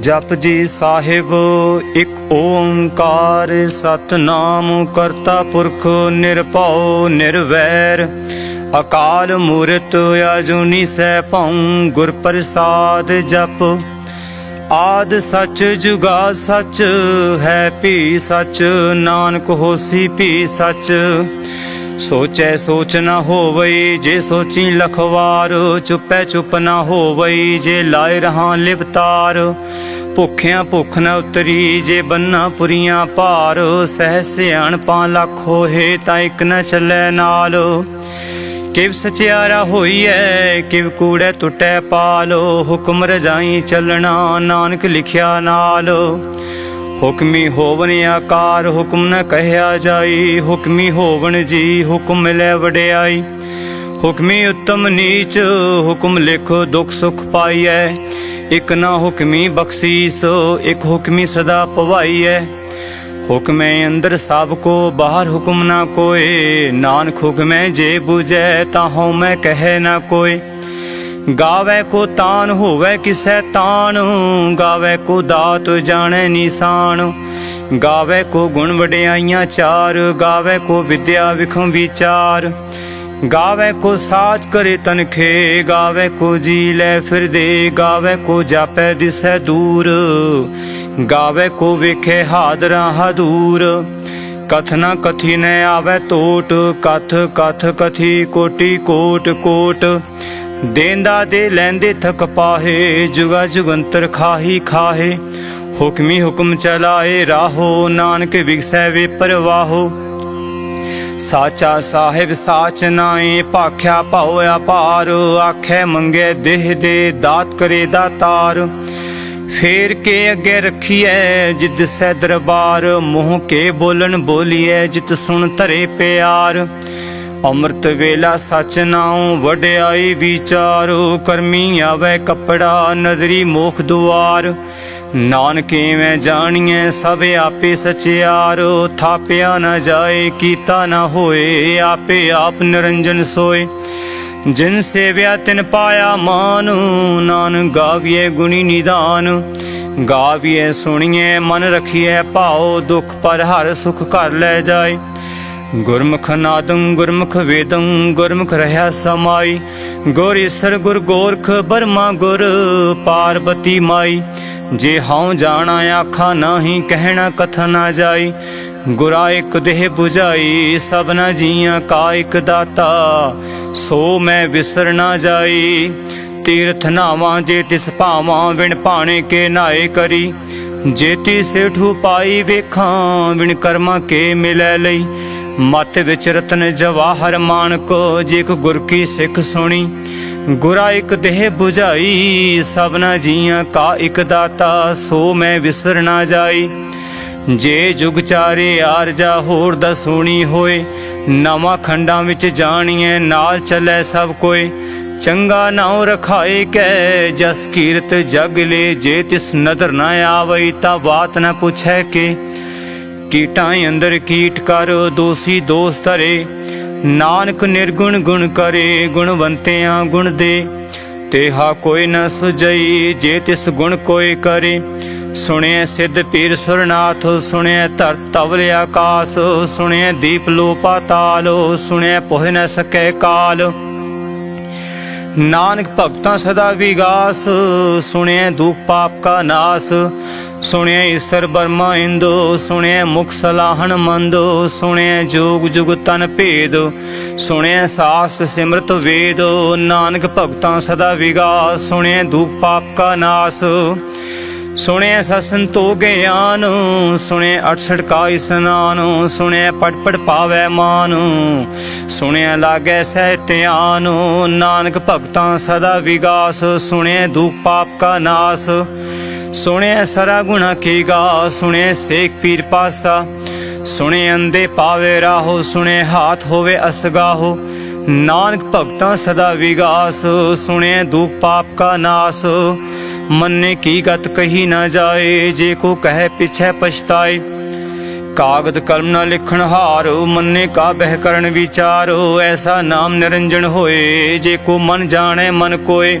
ਜਪ ਜੀ ਸਾਹਿਬ, ਇੱਕ ਓੰਕਾਰ ਸਤਨਾਮ ਕਰਤਾ ਪੁਰਖ ਨਿਰਭਉ ਨਿਰਵੈਰ। ਅਕਾਲ ਮੂਰਤ ਅਜੂਨੀ ਸੈਭੰ ਗੁਰ ਪ੍ਰਸਾਦ ਜਪ। ਆਦ ਸੱਚ ਜੁਗਾ ਸਚ, ਹੈ ਭੀ ਸਚ, ਨਾਨਕ ਹੋਸੀ ਭੀ ਸਚ। ਸੋਚੈ ਸੋਚ ਨਾ ਹੋਵਈ, ਜੇ ਸੋਚੀ ਲਖਵਾਰ, ਚੁੱਪੈ ਚੁੱਪ ਨਾ ਹੋਵਈ, ਜੇ ਲਾਇ ਰਹਾ ਲਿਵਤਾਰ। ਭੁੱਖਿਆਂ ਭੁੱਖ ਨਾ ਉਤਰੀ, ਜੇ ਬੰਨਾ ਪੁਰੀਆਂ ਭਾਰ, ਸਹਿ ਸਿਆਣ ਲੱਖ ਹੋਏ, ਤਾਂ ਇੱਕ ਨਾ ਚੱਲੇ ਨਾਲ। ਕਿਵ ਸਚਿਆਰਾ ਹੋਈਐ, ਕਿਵ ਕੂੜੈ ਟੁੱਟੈ ਪਾਲੋ, ਹੁਕਮ ਰਜਾਈ ਚੱਲਣਾ ਨਾਨਕ ਲਿਖਿਆ ਨਾਲ। ਹੁਕਮੀ ਹੋਵਨ ਆਕਾਰ, ਹੁਕਮ ਨ ਕਹਿਆ ਜਾਈ, ਹੁਕਮੀ ਹੋਵਨ ਜੀ, ਹੁਕਮ ਲੈ ਵਡਿਆਈ। ਹੁਕਮੀ ਉੱਤਮ ਨੀਚ, ਹੁਕਮ ਲਿਖੋ ਦੁਖ ਸੁਖ ਪਾਈਐ। ਇਕ ਨਾ ਹੁਕਮੀ ਬਖਸ਼ੀਸ, ਇਕ ਹੁਕਮੀ ਸਦਾ ਪਵਾਈਐ। ਹੁਕਮੈ ਅੰਦਰ ਸਭ ਕੋ, ਬਾਹਰ ਹੁਕਮ ਨਾ ਕੋਏ। ਨਾਨਕ ਹੁਕਮੈ ਜੇ 부ਜੈ ਤਾਂ ਹਉ ਮੈਂ ਕਹੈ ਨਾ ਕੋਏ। ਗਾਵੇ ਕੋ ਤਾਨ, ਹੋਵੇ ਕਿਸੈ ਤਾਨ। ਗਾਵੇ ਕੋ ਦਾਤ, ਜਾਣੈ ਨਿਸ਼ਾਨ। ਗਾਵੇ ਕੋ ਗੁਣ ਵਡਿਆਈਆਂ ਚਾਰ। ਗਾਵੇ ਕੋ ਵਿਦਿਆ ਵਿਖੰ ਵਿਚਾਰ। ਗਾਵੇ ਕੋ ਸਾਚ ਕਰੇ ਤਨਖੇ, ਗਾਵੇ ਕੋ ਜੀ ਲੈ ਫਿਰਦੇ, ਗਾਵੇ ਕੋ ਜਾਪੈ ਦਿਸੈ ਦੂਰ, ਗਾਵੇ ਕੋ ਵੇਖੇ ਹਾਦਰਾ ਹਦੂਰ। ਕਥਨਾ ਕਥੀ ਨ ਆਵੇ ਟੋਟ ਕਥ ਕਥ ਕਥੀ ਕੋਟੀ ਕੋਟ ਕੋਟ। ਦੇਂਦਾ ਦੇ ਲੈਂਦੇ ਥਕ ਪਾਹੇ, ਜੁਗਾ ਜੁਗੰਤਰ ਖਾਹੀ ਖਾਹੇ। ਹੁਕਮੀ ਹੁਕਮ ਚਲਾਏ ਰਾਹੋ, ਨਾਨਕ ਵਿਗਸੈ ਵੇ ਪਰਵਾਹੋ। ਸਾਚਾ ਸਾਹਿਬ ਸਾਚ ਨਾਏ ਭਾਖਿਆ ਭਾਉ ਅਪਾਰ ਆਖੇ ਮੰਗੇ ਦੇਹ ਦੇ ਦਾਤ ਕਰੇ ਦਾਤਾਰ ਫੇਰ ਕੇ ਅੱਗੇ ਰੱਖੀਐ ਜਿਦ ਸੈ ਦਰਬਾਰ, ਮੂੰਹ ਕੇ ਬੋਲਣ ਬੋਲੀਐ ਜਿਤ ਸੁਣ ਧਰੇ ਪਿਆਰ। ਅੰਮ੍ਰਿਤ ਵੇਲਾ ਸਚ ਨਾਉ, ਵਡਿਆਈ ਵਿਚਾਰੋ, ਕਰਮੀ ਆਵੇ ਕਪੜਾ ਨਜ਼ਰੀ ਮੋਖ ਦੁਆਰ। ਨਾਨਕੇ ਮੈਂ ਜਾਣੀਐ, ਸਭ ਆਪੇ ਸਚਿਆਰੋ। ਥਾਪਿਆ ਨਾ ਜਾਏ, ਕੀਤਾ ਨਾ ਹੋਏ, ਆਪੇ ਆਪ ਨਿਰੰਜਨ ਸੋਏ। ਜਿਨ ਸੇਵਿਆ ਤਿਨ ਪਾਇਆ ਮਾਨ, ਨਾਨ ਗਾਵੀਏ ਗੁਣੀ ਨਿਦਾਨ। ਗਾਵੀਏ ਸੁਣੀਏ ਮਨ ਰਖੀਏ ਭਾਉ, ਦੁਖ ਪਰ ਹਰ ਸੁਖ ਘਰ ਲੈ ਜਾਏ। ਗੁਰਮੁਖ ਨਾਦੰ, ਗੁਰਮੁਖ ਵੇਦੰ, ਗੁਰਮੁਖ ਰਹਾ ਸਮਾਈ। ਗੁਰ ਈਸਰ ਗੁਰ ਗੋਰਖ, ਬਰਮਾ ਗੁਰ, ਪਾਰਬਤੀ ਮਾਈ। ਜੇ ਹਉ ਜਾਣਾ ਆਖਾ ਨਾਹੀ ਕਹਿਣਾ ਕਥ ਨਾ ਜਾਈ, ਗੁਰਾ ਇਕ ਦੇਹ 부ਜਾਈ ਸਭਨਾ ਜੀਆਂ ਕਾ ਇਕ ਦਾਤਾ, ਸੋ ਮੈਂ ਵਿਸਰ ਨਾ ਜਾਈ। ਤੀਰਥ ਨਾਵਾਂ ਜੇ ਤਿਸ ਭਾਵਾਂ, ਵਿਣ ਭਾਣੇ ਕੇ ਨਾਏ ਕਰੀ। ਜੇਤੀ ਸੇਠੂ ਪਾਈ ਵੇਖਾਂ, ਵਿਣ ਕਰਮਾ ਕੇ ਮਿਲੈ ਲਈ। ਮਤ ਵਿੱਚ ਰਤਨ ਜਵਾਹਰ ਮਾਨਕੋ, ਜੇ ਕੋ ਗੁਰ ਕੀ ਸਿੱਖ ਸੁਣੀ ਗੁਰਾ ਇਕ ਦੇਹ 부ਝਾਈ ਸਭਨਾ ਜੀਆਂ ਕਾ ਇਕ ਦਾਤਾ, ਸੋ ਮੈਂ ਵਿਸਰ ਨਾ ਜਾਈ। ਜੇ ਜੁਗ ਚਾਰੇ ਆਰਜਾ ਹੋਰ ਦਾ ਹੋਏ, ਨਵਾਂ ਖੰਡਾਂ ਵਿੱਚ ਜਾਣੀਏ ਨਾਲ ਚੱਲੇ ਸਭ ਕੋਈ ਚੰਗਾ ਨਾਉ ਰਖਾਏ ਕੈ, ਜਸ ਕੀਰਤ ਜਗ ਲੈ, ਜੇ ਤਿਸ ਨਦਰ ਨਾ ਆਵਈ, ਤਾਂ ਬਾਤ ਨਾ ਪੁੱਛੈ ਕੇ। ਕੀਟਾਂ ਅੰਦਰ ਕੀਟ ਕਰ, ਦੋਸੀ ਦੋਸਤ ਧਰੇ। ਨਾਨਕ ਨਿਰਗੁਣ ਗੁਣ ਕਰੇ, ਗੁਣਵੰਤਿਆਂ ਗੁਣ ਦੇ। ਤੇਹਾ ਕੋਈ ਨ ਸੁਜਈ ਜੇ ਤਿਸ ਗੁਣ ਕੋਈ ਕਰੇ। ਸੁਣਿਐ ਸਿੱਧ ਪੀਰ ਸੁਰਨਾਥ, ਸੁਣਿਐ ਧਰ ਤਵਲ ਆਕਾਸ। ਸੁਣਿਐ ਦੀਪ ਲੋ ਪਾਤਾਲ ਸੁਣਿਐ ਪੋਹਿ ਨ ਸਕੈ ਕਾਲ। ਨਾਨਕ ਭਗਤਾਂ ਸਦਾ ਵਿਗਾਸ, ਸੁਣਿਐ ਦੁਖ ਪਾਪ ਕਾ ਨਾਸ। ਸੁਣਿਆ ਈਸ਼ਰ ਬਰਮਾ ਇੰਦੋ ਸੁਣਿਐ ਮੁਖ ਸਲਾਹਣ ਮੰਦੋ, ਸੁਣਿਆ ਜੋਗ ਜੁਗ ਤਨ ਭੇਦ, ਸੁਣਿਆ ਸਾਸ ਸਿਮਰਤ ਵੇਦ, ਨਾਨਕ ਭਗਤਾਂ ਸਦਾ ਵਿਗਾਸ, ਸੁਣਿਆ ਦੁਖ ਪਾਪ ਕਾ ਨਾਸ, ਸੁਣਿਆ ਸਸੰਤੋ ਗਿਆਨ, ਸੁਣਿਆ 68 ਕਾ ਇਸਨਾਨ, ਸੁਣਿਆ ਪੜ ਪੜ ਪਾਵੈ ਮਾਨ, ਸੁਣਿਆ ਲਾਗੈ ਸਹਿ ਧਿਆਨ, ਨਾਨਕ ਭਗਤਾਂ ਸਦਾ ਵਿਗਾਸ, ਸੁਣਿਆ ਦੁਖ ਪਾਪ ਕਾ ਨਾਸ ਸੁਣਿਆ ਸਰਾ ਗੁਣਾ ਕੀ ਗਾ ਸੁਣਿਐ ਸੇਖ ਪੀਰ ਪਾਸਾ। ਸੁਣੇ ਅੰਦੇ ਪਾਵੇ ਰਾਹੋ ਸੁਣੇ ਹਾਥ ਹੋਵੇ ਅਸਗਾਹੋ। ਨਾਨਕ ਭਗਤਾਂ ਸਦਾ ਵਿਗਾਸ ਸੁਣੇ ਦੁਖ ਪਾਪ ਕਾ ਨਾਸ। ਮੰਨੇ ਕੀ ਗਤ ਕਹੀ ਨਾ ਜਾਏ, ਜੇ ਕੋ ਕਹੇ ਪਿਛੈ ਪਛਤਾਏ। ਕਾਗਦ ਕਲਮ ਨਾ ਲਿਖਣ ਹਾਰੋ, ਮੰਨੇ ਕਾ ਬਹਿ ਕਰਨ ਵਿਚਾਰੋ। ਐਸਾ ਨਾਮ ਨਿਰੰਜਨ ਹੋਏ, ਜੇ ਕੋ ਮਨ ਜਾਣੇ ਮਨ ਕੋਏ।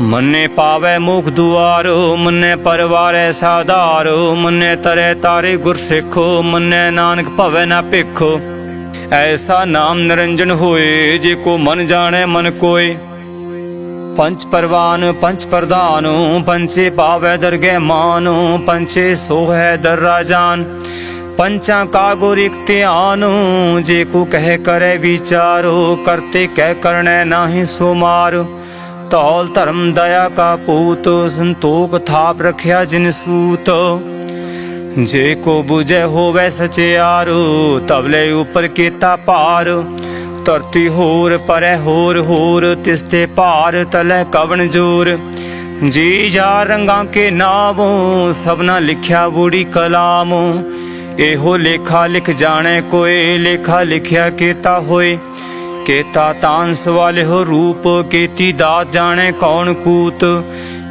ਮੰਨੇ ਪਾਵੈ ਮੁਖ ਦੁਆਰੋ, ਮੰਨੇ ਪਰਵਾਰੈ ਸਾਧਾਰੋ, ਮੰਨੇ ਤਰੇ ਤਾਰੇ ਗੁਰ ਸਿੱਖੋ, ਮੰਨੇ ਨਾਨਕ ਭਵੈ ਨਾ ਭਿਖੋ। ਐਸਾ ਨਾਮ ਨਿਰੰਜਨ ਹੋਏ, ਜੇ ਕੋ ਮਨ ਜਾਣੈ ਮਨ ਕੋਇ ਪੰਚ ਪਰਵਾਨ ਪੰਚ ਪ੍ਰਧਾਨੋ ਪੰਚੇ ਪਾਵੈ ਦਰਗਹਿ ਮਾਨੋ ਪੰਚੇ ਸੋਹੈ ਦਰ ਰਾਜਾਨ। ਪੰਚਾਂ ਕਾ ਗੁਰ ਇਕ ਧਿਆਨੋ, ਜੇ ਕੋ ਕਹਿ ਕਰੈ ਵਿਚਾਰੋ, ਕਰਤੇ ਕਹਿ ਕਰਣੈ ਨਾਹੀ ਧਰਮ ਦਇਆ ਕਾ ਪੂਤ, ਸੰਤੋਖ ਥਾਪ ਰਖਿਆ ਜਿਨ ਸੂਤ। ਜੇ ਕੋ 부ਜੈ ਹੋਵੇ ਸਚਿਆਰੋ ਤਬਲੇ ਉਪਰ ਕੀਤਾ ਭਾਰ। ਧਰਤੀ ਹੋਰ ਪਰੈ ਹੋਰ ਹੋਰ, ਤਿਸ ਤੇ ਭਾਰ ਤਲੈ ਕਵਣ ਜੋਰ। ਜੀ ਜਾ ਰੰਗਾਂ ਕੇ ਨਾਮ ਸਭਨਾ ਲਿਖਿਆ ਬੂੜੀ ਕਲਾਮ। ਇਹੋ ਲੇਖਾ ਲਿਖ ਜਾਣੇ ਕੋਏ ਲੇਖਾ ਲਿਖਿਆ ਕੀਤਾ ਹੋਏ। ਕੇਤਾ ਤਾਂਸ ਵਾਲੇ ਰੂਪ, ਕੀਤੀ ਦਾਤ ਜਾਣੈ ਕੌਣ ਕੂਤ?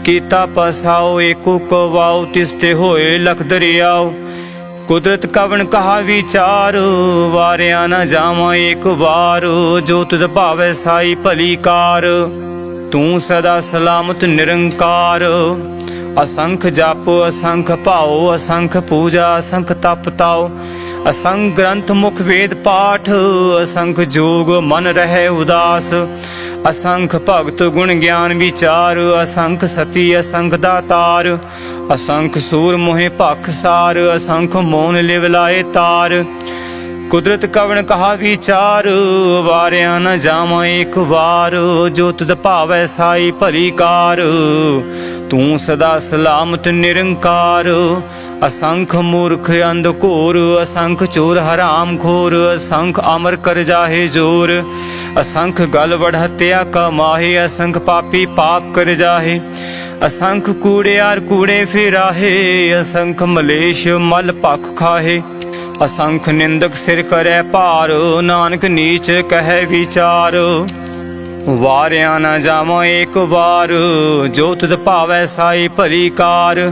ਕੀਤਾ ਪਸਾਓ ਏਕੋ ਕਵਾਉ ਤਿਸ ਤੇ ਹੋਏ ਲਖ ਦਰਿਆਓ। ਕੁਦਰਤ ਕਵਣ ਕਹਾ ਵਿਚਾਰ, ਵਾਰਿਆ ਨਾ ਜਾਵਾਂ ਏਕ ਵਾਰ। ਜੋ ਤੁਧ ਭਾਵੇ ਸਾਈ ਭਲੀ ਕਾਰ, ਤੂੰ ਸਦਾ ਸਲਾਮਤ ਨਿਰੰਕਾਰ। ਅਸੰਖ ਜਪ, ਅਸੰਖ ਭਾਉ, ਅਸੰਖ ਪੂਜਾ, ਅਸੰਖ ਤਪ ਤਾਉ। ਅਸੰਖ ਗ੍ਰੰਥ ਮੁਖ ਵੇਦ ਪਾਠ, ਅਸੰਖ ਜੋਗ ਮਨ ਰਹਿ ਉਦਾਸ, ਅਸੰਖ ਭਗਤ ਗੁਣ ਗਿਆਨ ਵਿਚਾਰ, ਅਸੰਖ ਸਤੀ ਅਸੰਖ ਦਾਤਾਰ ਅਸੰਖ ਸੂਰ ਮੋਹਿ ਭਖ ਸਾਰ, ਅਸੰਖ ਮੋਨ ਲਿਵ ਲਾਏ ਤਾਰ। ਕੁਦਰਤ ਕਵਣ ਕਹਾ ਵਿਚਾਰ, ਵਾਰਿਆ ਨ ਜਾਵਾਂ ਇੱਕ ਵਾਰ, ਜੋ ਤੁਧ ਭਾਵੈ ਸਾਈ ਭਲੀ ਕਾਰ। ਤੂੰ ਸਦਾ ਸਲਾਮਤ ਨਿਰੰਕਾਰ ਅਸੰਖ ਮੂਰਖ ਅੰਧ ਘੋਰ, ਅਸੰਖ ਚੋਰ ਹਰਾਮ ਖੋਰ, ਅਸੰਖ ਅਮਰ ਕਰ ਜਾਹੇ ਜੋਰ, ਅਸੰਖ ਗਲ ਵੜ ਹਤਿਆ ਕਮਾਹੇ ਅਸੰਖ ਪਾਪੀ ਪਾਪ ਕਰ ਜਾਹੇ, ਅਸੰਖ ਕੂੜਿਆਰ ਕੂੜੇ ਫਿਰਾਹੇ, ਅਸੰਖ ਮਲੇਸ਼ ਮਲ ਪਖ ਖਾਹੇ, ਅਸੰਖ ਨਿੰਦਕ ਸਿਰ ਕਰੈ ਭਾਰ, ਨਾਨਕ ਨੀਚ ਕਹੈ ਵਿਚਾਰ, ਵਾਰਿਆ ਨਾ ਜਾਵਾਂ ਏਕ ਵਾਰ ਜੋ ਤੁਧ ਭਾਵੈ ਸਾਈ ਭਲੀ ਕਾਰ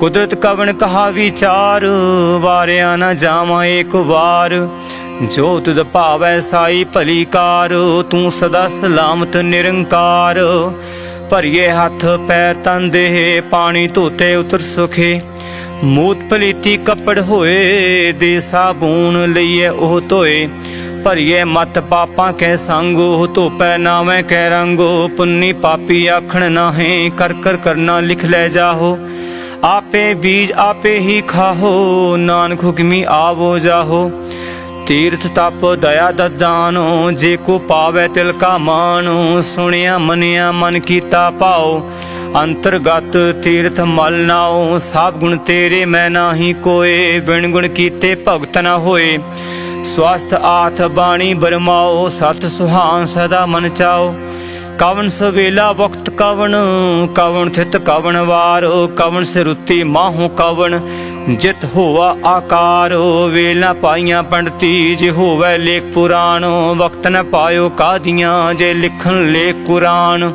ਕੁਦਰਤ ਕਵਣ ਕਹਾ ਵਿਚਾਰ? ਵਾਰਿਆ ਨਾ ਜਾਵਾਂ ਏਕ ਵਾਰ। ਜੋ ਤੁਧ ਭਾਵੈ ਸਾਈ ਭਲੀ ਕਾਰ। ਤੂੰ ਸਦਾ ਸਲਾਮਤ ਨਿਰੰਕਾਰ। ਭਰੀਏ ਹੱਥ ਪੈਰ ਤਨ ਦੇਹ, ਪਾਣੀ ਧੋਤੇ ਉਤਰ ਸੁਖੇ। ਮੂਤ ਪਲੀਤੀ ਕੱਪੜ ਹੋਏ, ਦੇ ਸਾਬੂਨ ਲਈਏ ਉਹ ਧੋਏ। ਭਰੀਏ ਮਤ ਪਾਪਾਂ ਕੈ ਸੰਗ ਧੋਪੈ ਨਾਵੇਂ ਕੈ ਰੰਗੋ। ਪੁੰਨੀ ਪਾਪੀ ਆਖਣ ਨਾਹੇ, ਕਰ ਕਰ ਕਰਨਾ ਲਿਖ ਲੈ ਜਾਹੋ। ਆਪੇ ਬੀਜ ਆਪੇ ਹੀ ਖਾਹੋ, ਨਾਨਕ ਹੁਕਮੀ ਆਵੋ ਜਾਹੋ। ਤੀਰਥ ਤਪ ਦਇਆ ਦਦਾਨੋ ਜੇ ਕੋ ਪਾਵੇ ਤਿਲ ਕਾ ਮਾਨੋ ਸੁਣਿਆ ਮਨਿਆ ਮਨ ਕੀਤਾ ਪਾਓ ਅੰਤਰਗਤ ਤੀਰਥ ਮਲ ਨਾਓ, ਸਭ ਗੁਣ ਤੇਰੇ ਮੈਂ ਨਾਹੀ ਕੋਏ, ਬਿਨ ਗੁਣ ਕੀਤੇ ਭਗਤ ਨਾ ਹੋਏ। ਸਵਸਥ ਆਥ ਬਾਣੀ ਬਰਮਾਓ, ਸਤ ਸੁਹਾਨ ਸਦਾ ਮਨ ਚਾਓ। ਕਵਨ ਸਵੇਲਾ ਵਕਤ ਕਵਨ ਕਵਨ ਥਿਤ ਕਵਨ ਵਾਰ ਕਵਨ ਸਿਰੁੱਤੀ ਮਾਹੂ ਕਵਨ ਜਿਤ ਹੋਵਾ ਆਕਾਰ, ਵੇਲਾ ਪਾਈਆਂ ਪੰਡਤੀ, ਜੇ ਹੋਵੇ ਲੇਖ ਪੁਰਾਣ, ਵਕਤ ਨ ਪਾਇਓ ਕਾਦੀਆਂ, ਜੇ ਲਿਖਣ ਲੇਖ ਕੁਰਾਨ।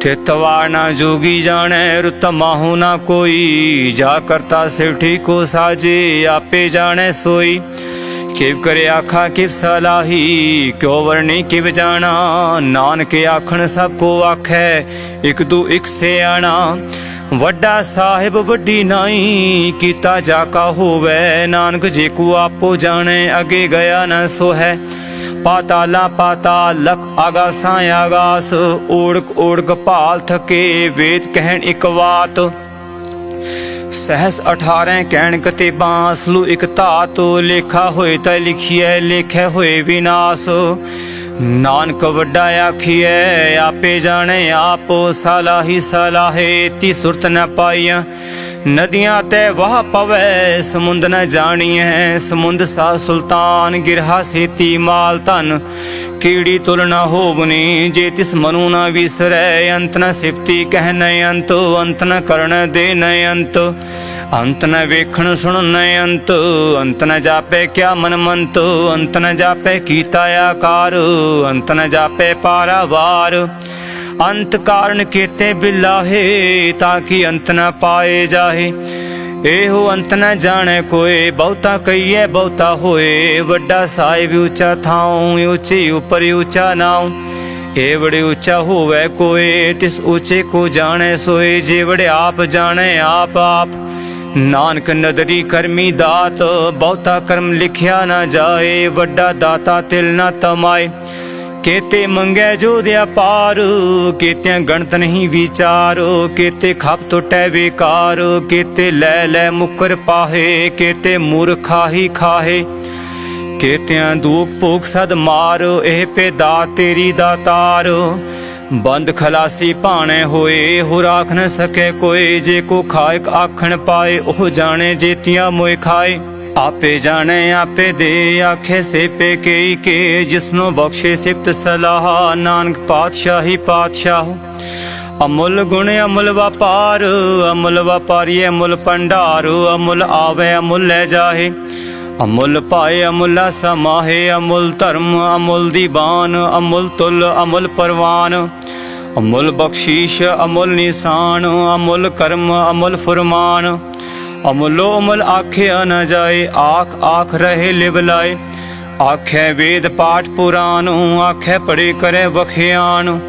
ਥਿਤਵਾ ਨਾ ਜੋਗੀ ਜਾਣੈ, ਰੁਤ ਮਾਹੂ ਨਾ ਕੋਈ, ਜਾ ਕਰਤਾ ਸਿਵਠੀ ਕੋ ਸਾਜੇ, ਆਪੇ ਜਾਣੈ ਸੋਈ। ਕਿਵ ਕਰੇ ਆਖਾ, ਕਿਵ ਸਲਾਹੀ, ਕਿਉ ਵਰਣੀ ਕਿਵ ਜਾਣਾ? ਨਾਨਕ ਆਖਣ ਸਭ ਕੋ ਆਖੈ, ਇਕ ਦੂ ਇਕ ਸਿਆਣਾ। ਵੱਡਾ ਸਾਹਿਬ ਵੱਡੀ ਨਾਈ, ਕੀਤਾ ਜਾ ਕਾ ਹੋਵੇ। ਨਾਨਕ ਜੇ ਕੋ ਆਪੋ ਜਾਣੇ, ਅਗੇ ਗਿਆ ਨਾ ਸੋ ਹੈ ਪਾਤਾਲਾ ਪਾਤਾਲ, ਲਖ ਆਗਾਸਾਂ ਆਗਾਸ, ਓੜਕ ਓੜਕ ਭਾਲ ਥਕੇ, ਵੇਦ ਕਹਿਣ ਇਕ ਬਾਤ ਸਹਸ 18 ਕਹਿਣ ਕਤੇਬਾਂ ਅਸਲੂ ਇਕ ਧਾਤ ਲੇਖਾ ਹੋਏ ਤਾਂ ਲਿਖੀਐ, ਲੇਖੈ ਹੋਏ ਵਿਨਾਸ਼। ਨਾਨਕ ਵੱਡਾ ਆਖੀਐ, ਆਪੇ ਜਾਣੇ ਆਪ ਸਲਾਹੀ ਸਲਾਹੇ, ਤੀ ਸੁਰਤ ਨ ਪਾਈਆਂ ਨਦੀਆਂ ਤੇ ਵਾਹ ਪਵੇ, ਸਮੁੰਦ ਨ ਜਾਣੀਐ, ਸਮੁੰਦ ਸਾ ਸੁਲਤਾਨ, ਗਿਰਹਾ ਸੇਤੀ ਮਾਲ ਧਨ। ਕੀੜੀ ਤੁਲ ਨ ਹੋਵਨੀ, ਜੇ ਤਿਸ ਮਨੂ ਨ ਵਿਸਰੈ, ਅੰਤ ਨ ਸਿਫਤੀ ਕਹਿ ਨ ਅੰਤ ਅੰਤ ਨ ਕਰਨ ਦੇ ਨ ਅੰਤ। ਅੰਤ ਨ ਵੇਖਣ ਸੁਣ ਨ ਅੰਤ ਅੰਤ ਨ ਜਾਪੈ ਕਿਆ ਮਨ ਮੰਤ ਅੰਤ ਨ ਜਾਪੈ ਕੀਤਾ ਆਕਾਰ, ਅੰਤ ਨ ਜਾਪੈ ਪਾਰਾਵਾਰ। ਅੰਤ ਕਾਰਨ ਕੀਤੇ ਬਿਲਾਹੇ, ਤਾਂ ਕਿ ਅੰਤ ਨ ਪਾਏ ਜਾਹੇ। ਇਹੋ ਅੰਤ ਨ ਜਾਣੈ ਕੋਏ, ਬਹੁਤਾ ਕਹੀਏ, ਬਹੁਤਾ ਹੋਏ। ਵੱਡਾ ਸਾਹਿਬ ਉੱਚਾ ਥਾਉ, ਉੱਚੀ ਉਪਰ ਉੱਚਾ ਨਾਉ। ਏ ਬੜੇ ਉੱਚਾ ਹੋਵੇ ਕੋਏ, ਤਿਸ ਉੱਚੇ ਕੋ ਜਾਣੈ ਸੋਏ। ਜੇ ਬੜੇ ਆਪ ਜਾਣੇ ਆਪ ਆਪ, ਨਾਨਕ ਨਦਰੀ ਕਰਮੀ ਦਾਤ। ਬਹੁਤਾ ਕਰਮ ਲਿਖਿਆ ਨਾ ਜਾਏ, ਵੱਡਾ ਦਾਤਾ ਤਿਲ ਨਾ ਤਮਾਏ। ਕੇਤੇ ਮੰਗੈ ਜੋ ਦਿਆ ਪਾਰ, ਕੇਤਿਆਂ ਗਣਤ ਨਹੀਂ ਵਿਚਾਰ, ਕੇਤੇ ਖਪ ਟੁੱਟੈ ਵਿਕਾਰ ਕੇਤੇ ਲੈ ਲੈ ਮੁਕਰ ਪਾਹੇ, ਕੇਤੇ ਮੂਰਖਾ ਹੀ ਖਾਹੇ। ਕੇਤਿਆਂ ਦੂਖ ਭੋਗ ਸਦ ਮਾਰ, ਇਹ ਪੇਦਾ ਤੇਰੀ ਦਾਤਾਰ ਬੰਦ ਖਲਾਸੀ ਭਾਣੇ ਹੋਏ ਹੋ ਰਾਖ ਨ ਸਕੇ ਕੋਈ, ਜੇ ਕੋ ਖਾਇਕ ਆਖਣ ਪਾਏ, ਉਹ ਜਾਣੇ ਜੇਤੀਆਂ ਮੋਏ ਖਾਏ। ਆਪੇ ਜਾਣੇ, ਆਪੇ ਦੇ ਆਖੇ ਸੇ ਕਈ ਕੇ, ਜਿਸਨੂੰ ਬਖਸ਼ੇ ਸਿਫਤ ਸਲਾਹ। ਨਾਨਕ ਪਾਤਸ਼ਾਹੀ ਪਾਤਸ਼ਾਹ, ਅਮੁੱਲ ਗੁਣ ਅਮੁੱਲ ਵਪਾਰ। ਅਮੁੱਲ ਵਪਾਰੀ ਅਮੁੱਲ ਭੰਡਾਰ। ਅਮੁੱਲ ਆਵੇ, ਅਮੁੱਲ ਲੈ ਜਾਹੇ। ਅਮੁੱਲ ਪਾਏ, ਅਮੁੱਲਾ ਸਮਾਹੇ। ਅਮੁੱਲ ਧਰਮ, ਅਮੁੱਲ ਦੀਵਾਨ ਅਮੁੱਲ ਤੁਲ, ਅਮੁੱਲ ਪਰਵਾਨ। ਅਮੁੱਲ ਬਖਸ਼ੀਸ਼, ਅਮੁੱਲ ਨਿਸ਼ਾਨ। ਅਮੁੱਲ ਕਰਮ, ਅਮੁੱਲ ਫਰਮਾਨ। ਅਮਲੋ ਅਮਲ ਆਖਿਆ ਨ ਜਾਏ, ਆਖ ਆਖ ਰਹੇ ਲਿਵ ਲਾਏ। ਆਖੇ ਵੇਦ ਪਾਠ ਪੁਰਾਨ ਆਖੇ ਪੜੇ ਕਰੇ ਵਖਿਆਨ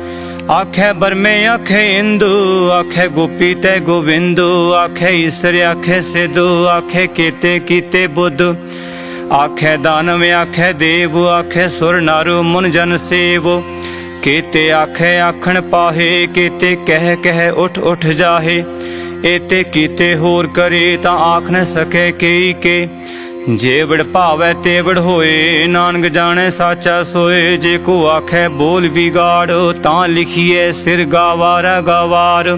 ਆਖੇ ਬਰਮੇ ਆਖੇ ਇੰਦੂ, ਆਖੇ ਗੋਪੀ ਤੇ ਗੋਵਿੰਦੂ। ਆਖੇ ਈਸ਼ਰ ਆਖੇ ਸਿੱਧੂ, ਆਖੇ ਕੀਤੇ ਕੀਤੇ ਬੁੱਧ। ਆਖੇ ਦਾਨਵ ਆਖੇ ਦੇਵ, ਆਖੇ ਸੁਰ ਨਾਰੂ ਮੁਨ ਜਨ ਸੇਵ। ਕੀਤੇ ਆਖੇ ਆਖਣ ਪਾਹੇ, ਕੀਤੇ ਕਹਿ ਕਹਿ ਉਠ ਉਠ ਜਾਹੇ। ਏਤੇ ਕੀਤੇ ਹੋਰ ਕਰੇ ਤਾਂ ਆਖ ਨ ਸਕੇ ਕਈ ਕੇ। ਜੇ ਭਾਵੈ ਤੇਵੜ ਹੋਏ, ਨਾਨਕ ਜਾਣੈ ਸਾਚਾ ਸੋਏ। ਜੇ ਕੋ ਆਖੈ ਬੋਲ ਵਿਗਾੜ, ਤਾਂ ਲਿਖੀਐ ਸਿਰ ਗਾਵਾਰਾ ਗਾਵਾਰ।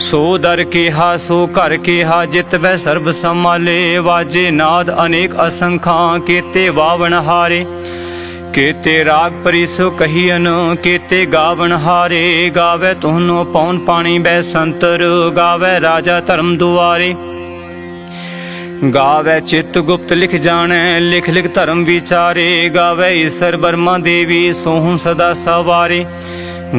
ਸੋ ਦਰ ਕਿਹਾ, ਸੋ ਘਰ ਕਿਹਾ, ਜਿਤ ਬੈ ਸਰਬ ਸਮਾਲੇ ਵਾਜੇ ਨਾਦ ਅਨੇਕ ਅਸੰਖਾਂ, ਕੀਤੇ ਵਾਵਣ ਹਾਰੇ। ਕੀਤੇ ਰਾਗ ਪਰਿਸੋ ਕਹੀਨ ਕੀਤੇ ਗਾਵਣ ਹਾਰੇ, ਗਾਵੇ ਤੁਹਾਨੂੰ ਪੌਣ ਪਾਣੀ ਬੈ ਸੰਤਰ, ਗਾਵੇ ਰਾਜਾ ਧਰਮ ਦੁਆਰੇ। ਗਾਵੇ ਚਿਤ ਗੁਪਤ ਲਿਖ ਜਾਣੈ, ਲਿਖ ਲਿਖ ਧਰਮ ਵਿਚਾਰੇ, ਗਾਵੇ ਈਸ਼ਰ ਬਰਮਾ ਦੇਵੀ ਸੋਹੰ ਸਦਾ ਸਵਾਰੇ।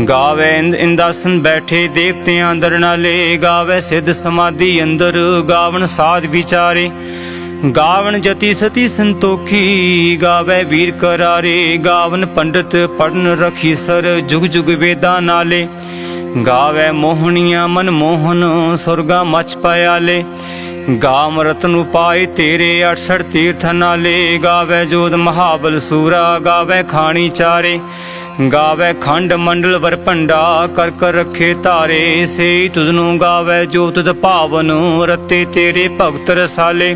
ਗਾਵੇ ਇੰਦਾਸਨ ਬੈਠੇ ਦੇਵਤਿਆਂ ਅੰਦਰ ਨਾਲੇ, ਗਾਵੇ ਸਿੱਧ ਸਮਾਧੀ ਅੰਦਰ ਗਾਵਣ ਸਾਧ ਵਿਚਾਰੇ। ਗਾਵਨ ਜਤੀ ਸਤੀ ਸੰਤੋਖੀ, ਗਾਵੇ ਵੀਰ ਕਰਾਰੇ, ਗਾਵਨ ਪੰਡਤ ਪੜਨ ਰਖੀ ਸਰ, ਜੁਗ ਜੁਗ ਵੇਦਾਂ ਨਾਲੇ। ਗਾਵੇ ਮੋਹਣੀਆਂ ਮਨ ਮੋਹਨ, ਸੁਰਗਾ ਮਚ ਪਿਆਲੇ। ਗਾਮ ਰਤਨ ਉਪਾਏ ਤੇਰੇ 68 ਤੀਰਥ ਨਾਲੇ। ਗਾਵੇ ਜੋਦ ਮਹਾਬਲ ਸੂਰਾ, ਗਾਵੇ ਖਾਣੀ ਚਾਰੇ। ਗਾਵੇ ਖੰਡ ਮੰਡਲ ਵਰ ਭੰਡਾ, ਕਰ ਕਰ ਰੱਖੇ ਧਾਰੇ। ਸੇ ਤੁਧਨੂੰ ਗਾਵੇ ਜੋ ਤੁਧ ਭਾਵਨ, ਰਤੇ ਤੇਰੇ ਭਗਤ ਰਸਾਲੇ।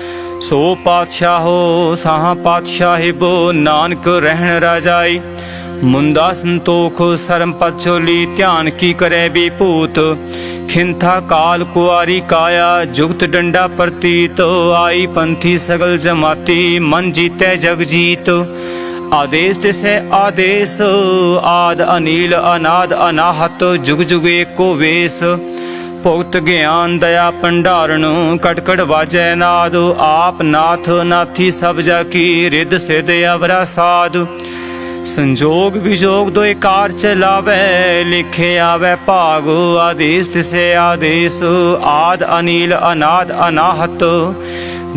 ਸੋ ਪਾਤਸ਼ਾਹੋ ਸਾਹ ਪਾਤਸ਼ਾਹਿਬੋ ਨਾਨਕ ਰਹਿਣ ਰਾਜਾਈ। ਮੁੰਦਾ ਸੰਤੋਖ, ਸਰਮ ਪਛੋਲੀ, ਧਿਆਨ ਕੀ ਕਰੇ ਵੀ ਭੂਤ ਖਿੰਥਾ ਕਾਲ ਕੁਆਰੀ ਕਾਇਆ, ਜੁਗਤ ਡੰਡਾ ਪ੍ਰਤੀਤ। ਆਈ ਪੰਥੀ ਸਗਲ ਜਮਾਤੀ, ਮਨ ਜੀਤੈ ਜਗ ਜੀਤ। ਆਦੇਸ ਤਿਸੈ ਆਦੇਸ, ਆਦ ਅਨੀਲ, ਅਨਾਦ ਅਨਾਹਤ, ਜੁਗ ਜੁਗੇ ਏਕੋ ਵੇਸ। ਭੁਗਤ ਗਿਆਨ ਦਇਆ ਭੰਡਾਰਨ, ਕਟਕਟ ਵਾਜੈ ਨਾਦ, ਆਪ ਨਾਥ ਨਾਥੀ ਸਭ ਜਾ ਕੀ, ਰਿੱਧ ਸਿਧ ਅਵਰਾ ਸਾਧ। ਸੰਜੋਗ ਵਿਜੋਗ ਦੋਇ ਕਾਰ ਚਲਾਵੇ ਲਿਖੇ ਆਵੇ ਭਾਗ, ਆਦੇਸ ਤਿਸੇ ਆਦੇਸ, ਆਦ ਅਨੀਲ ਅਨਾਦ ਅਨਾਹਤ।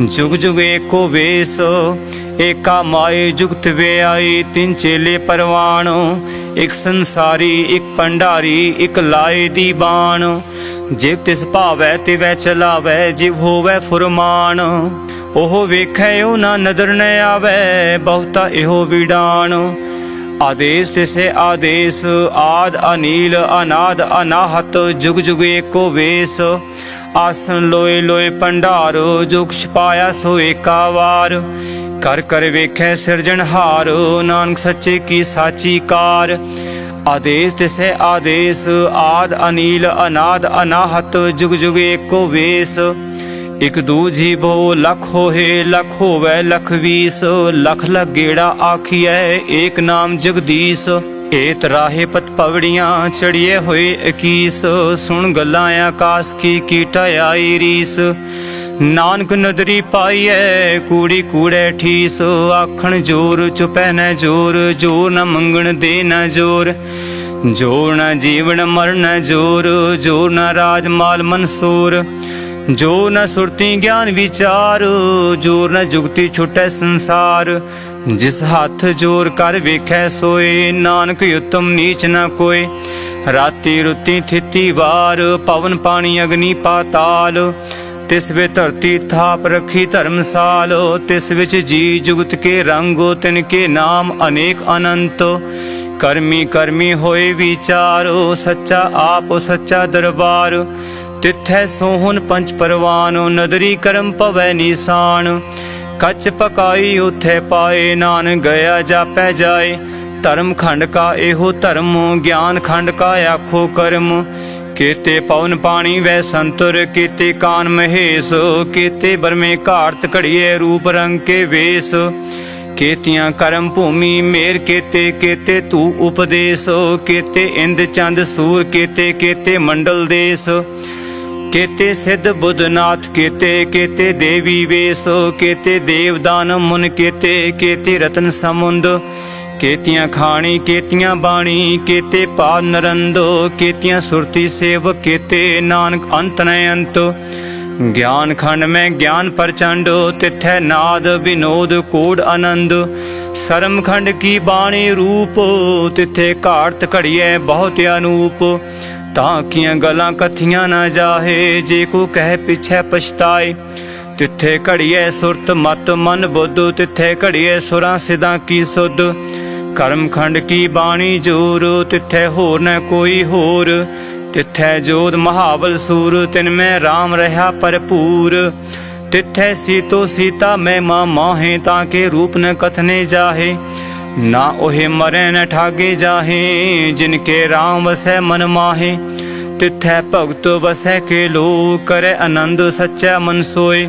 ਜੁਗ ਜੁਗ ਏਕੋ ਵੇਸ, ਏਕਾ ਮਾਏ ਜੁਗਤ ਵੇ ਆਈ ਤਿੰਨ ਚੇਲੇ ਪਰਵਾਣ। ਇਕ ਸੰਸਾਰੀ, ਇੱਕ ਪੰਡਾਰੀ ਇੱਕ ਲਾਏ ਦੀ ਬਾਣ। ਜਿਵ ਤਿਸ ਭਾਵੈ ਤਿਵੈ ਚਲਾਵੈ, ਜਿਵ ਹੋਵੈ ਫੁਰਮਾਨ। ਉਹ ਵੇਖੈ, ਉਹ ਨਾ ਨਦਰ ਨ ਆਵੈ, ਬਹੁਤਾ ਇਹੋ ਵਿਡਾਣ ਆਦੇਸ ਤਿਸੇ ਆਦੇਸ, ਆਦ ਅਨੀਲ, ਅਨਾਦ ਅਨਾਹਤ, ਜੁਗ ਜੁਗ ਏਕੋ ਵੇਸ। ਆਸਨ ਲੋਏ ਲੋਏ ਭੰਡਾਰ, ਜੁਗ ਛਪਾਇਆ ਸੋ ਏਕਾ ਵਾਰ। ਕਰ ਕਰ ਵੇਖੈ ਸਿਰਜਣਹਾਰ, ਨਾਨਕ ਸੱਚੇ ਕੀ ਸਾਚੀ ਕਾਰ। ਆਦੇਸ ਤਿਸੇ ਆਦੇਸ, ਆਦ ਅਨੀਲ, ਅਨਾਦ ਅਨਾਹਤ, ਜੁਗ ਜੁਗ ਏਕੋ ਵੇਸ। ਇਕ ਦੂਜੀ ਬੋ ਲਖ ਹੋਏ, ਲਖ ਹੋਵੇ ਲਖ ਵੀਸ। ਲਖ ਲਗੇੜਾ ਆਖੀਐ, ਏਕ ਨਾਮ ਜਗਦੀਸ਼। ਏਤ ਰਾਹੇ ਪਤ ਪਵੜੀਆਂ ਚੜੀਏ ਹੋਏ 21 ਸੁਣ ਗੱਲਾਂ ਆਕਾਸ ਕੀ ਕੀਟਾ ਆਈ ਰੀਸ। ਨਾਨਕ ਨਦਰੀ ਪਾਈਐ, ਕੂੜੀ ਕੂੜੇ ਠੀਸ, ਆਖਣ ਜੋਰ ਚੁਪੈ ਨਾ ਜੋਰ ਜੋਰ ਨ ਮੰਗਣ ਦੇ ਨਾ ਜੋਰ ਜੋਰ ਨ ਜੀਵਨ ਮਰਨ ਜੋਰ ਜੋਰ ਨਾ ਰਾਜ ਮਾਲ ਮਨਸੂਰ, ਜੋ ਨ ਸੁਰਤੀ ਗਿਆਨ ਵਿਚਾਰ ਜੋਰ ਨ ਜੁਗਤੀ ਛੁਟੈ ਸੰਸਾਰ, ਜਿਸ ਹੱਥ ਜੋਰ ਕਰ ਵੇਖੈ ਸੋਏ, ਨਾਨਕ ਉਤਮ ਨੀਚ ਨ ਕੋਏ, ਰਾਤੀ ਰੁਤੀ ਥਿਤੀ ਵਾਰ, ਪਵਨ ਪਾਣੀ ਅਗਨੀ ਪਾਤਾਲ ਤਿਸ ਵੇ ਧਰਤੀ ਥਾਪ ਰੱਖੀ ਧਰਮਸਾਲ ਤਿਸ ਵਿੱਚ ਜੀ ਜੁਗਤ ਕੇ ਰੰਗੋ, ਤਿਨ ਕੇ ਨਾਮ ਅਨੇਕ ਅਨੰਤ। ਕਰਮੀ ਕਰਮੀ ਹੋਏ ਵਿਚਾਰੋ, ਸੱਚਾ ਆਪ ਸੱਚਾ ਦਰਬਾਰ। ਤਿੱਥੈ ਸੋਹਣ ਪੰਜ ਪਰਵਾਨ, ਨਦਰੀ ਕਰਮ ਪਵੈ ਨਿਸ਼ਾਨ। ਕੱਚ ਪਕਾਈ ਉਥੇ ਪਾਏ ਨਾਨ ਗਿਆ ਜਾਪੈ ਜਾਏ। ਧਰਮ ਖੰਡ ਕਾ ਇਹੋ ਧਰਮ, ਗਿਆਨ ਖੰਡ ਕਾ ਆਖੋ ਕਰਮ। ਕੀਤੇ ਪਵਨ ਪਾਣੀ ਵੈ ਸੰਤੁਰ, ਕੀਤੇ ਕਾਨ ਮਹੇਸ਼, ਕੀਤੇ ਬਰਮੇ ਘਾਰਤ ਘੜੀਏ ਰੂਪ ਰੰਗ ਕੇ ਵੇਸ। ਕੀਤੀਆਂ ਕਰਮ ਭੂਮੀ ਮੇਰ, ਕੀਤੇ ਕੀਤੇ ਤੂ ਉਪਦੇਸ਼। ਕੀਤੇ ਇੰਦ ਚੰਦ ਸੂਰ, ਕੀਤੇ ਕੀਤੇ ਮੰਡਲ ਦੇਸ। ਕੇਤੇ ਸਿੱਧ ਬੁੱਧਨਾਥ, ਕੇਤੇ ਕੇਤੇ ਦੇਵੀ ਵੇਸ। ਕੇਤੇ ਦੇਵਦਾਨ ਮੁਨ, ਕੇਤੇ ਕੇਤੇ ਰਤਨ ਸਮੁੰਦ। ਕੇਤੀਆਂ ਖਾਣੀ, ਕੇਤੀਆਂ ਬਾਣੀ, ਕੇਤੇ ਪਾ ਨਰੰਦੋ, ਕੇਤੀਆਂ ਸੁਰਤੀ ਸੇਵ, ਕੇਤੇ ਨਾਨਕ ਅੰਤ ਨ ਅੰਤ। ਗਿਆਨ ਖੰਡ ਮੈਂ ਗਿਆਨ ਪ੍ਰਚੰਡ, ਤਿਥੈ ਨਾਦ ਵਿਨੋਦ ਕੋਡ ਆਨੰਦ। ਸਰਮ ਖੰਡ ਕੀ ਬਾਣੀ ਰੂਪ, ਤਿਥੇ ਘਾਟ ਘੜੀਐ ਬਹੁਤ ਅਨੂਪ। ਤਾਂ ਕੀਆਂ ਗਲਾਂ ਕਥੀਆਂ ਨਾ ਜਾਹੇ, ਜੇ ਕੋ ਕਹਿ ਪਿਛੈ ਪਛਤਾਏ। ਤਿੱਥੇ ਘੜੀਏ ਸੁਰਤ ਮਤ ਮਨ ਬੁੱਧ, ਤਿੱਥੇ ਘੜੀਏ ਸੁਰਾਂ ਸਿਦਾਂ ਕੀ ਸੁਧ। ਕਰਮ ਖੰਡ ਕੀ ਬਾਣੀ ਜੋਰ, ਤਿੱਥੇ ਹੋਰ ਨ ਕੋਈ ਹੋਰ। ਤਿੱਥੇ ਜੋਤ ਮਹਾਵਲ ਸੂਰ, ਤਿਨ ਮੈਂ RAM ਰਹਾ ਭਰਪੂਰ। ਤਿੱਥੇ ਸੀਤੋ ਸੀਤਾ ਮੈਂ ਮਾ ਮਾਹੇ, ਤਾਂ ਕੇ ਰੂਪ ਨ ਕਥਨੇ ਜਾਹੇ। ਨਾ ਉਹੇ ਮਰੇ ਨ ਠਾਗੇ ਜਾਹੇ, ਜਿਨ ਕੇ RAM ਵਸੈ ਮਨ ਮਾਹੇ। ਤਿਥੈ ਭਗਤ ਵਸੈ ਕੇ ਲੋ ਕਰੈ ਆਨੰਦ ਸੱਚਾ ਮਨ ਸੋਏ।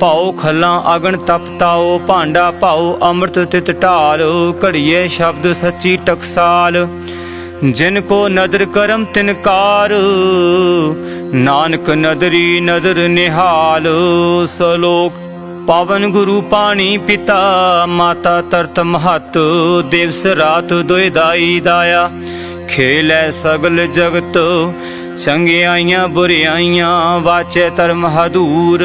ਭਾਉ ਖੱਲਾਂ ਅਗਣ ਤਪਤਾਓ ਭਾਂਡਾ ਪਾਉ ਅੰਮ੍ਰਿਤ ਤਿਤ ਢਾਲ, ਘੜੀਏ ਸ਼ਬਦ ਸੱਚੀ ਟਕਸਾਲ। ਜਿਨ ਕੋ ਨਦਰ ਕਰਮ ਤਿਨਕਾਰ ਨਾਨਕ ਨਦਰੀ ਨਦਰ ਨਿਹਾਲ। ਸਲੋਕ, ਪਾਵਨ ਗੁਰੂ ਪਾਣੀ ਪਿਤਾ, ਮਾਤਾ ਤਰਤ ਮਹਤ, ਦਿਵਸ ਰਾਤ ਦੁਇ ਦਾਈ ਦਾਇਆ। ਖੇਲੇ ਸਗਲ ਜਗਤ, ਚੰਗਿਆਈਆਂ ਬੁਰਿਆਈਆਂ, ਵਾਚੇ ਧਰਮ ਹਦੂਰ।